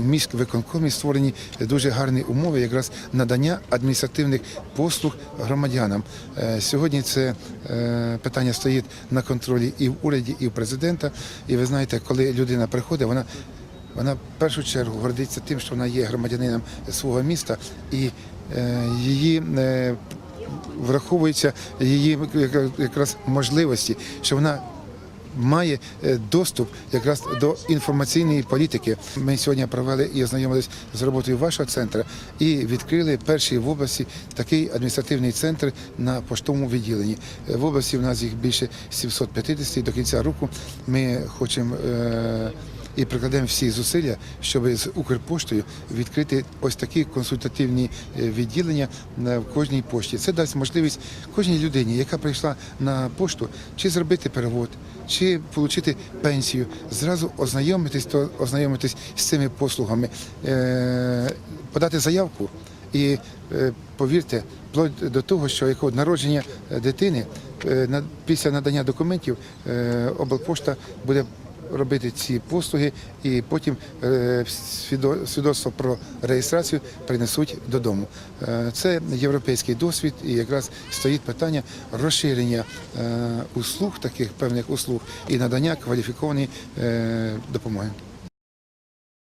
В міськвиконкомі створені дуже гарні умови якраз надання адміністративних послуг громадянам. Е, Сьогодні це е, питання стоїть на контролі і в уряді, і в президента. І ви знаєте, коли людина приходить, вона вона в першу чергу гордиться тим, що вона є громадянином свого міста, і е, її е, враховуються її якраз можливості, що вона має е, доступ якраз до інформаційної політики. Ми сьогодні провели і ознайомились з роботою вашого центру і відкрили перший в області такий адміністративний центр на поштовому відділенні. Е, В області в нас їх більше 750 до кінця року. Ми хочемо. е, і прикладемо всі зусилля, щоб з Укрпоштою відкрити ось такі консультативні е, відділення в кожній пошті. Це дасть можливість кожній людині, яка прийшла на пошту, чи зробити перевод, чи отримати пенсію, зразу ознайомитись, то ознайомитись з цими послугами, е, подати заявку. І е, повірте, вплоть до того, що як народження дитини після надання документів облпошта буде робити ці послуги, і потім е, свідоцтво про реєстрацію принесуть додому. Е, Це європейський досвід, і якраз стоїть питання розширення е, услуг, таких певних услуг, і надання кваліфікованої допомоги.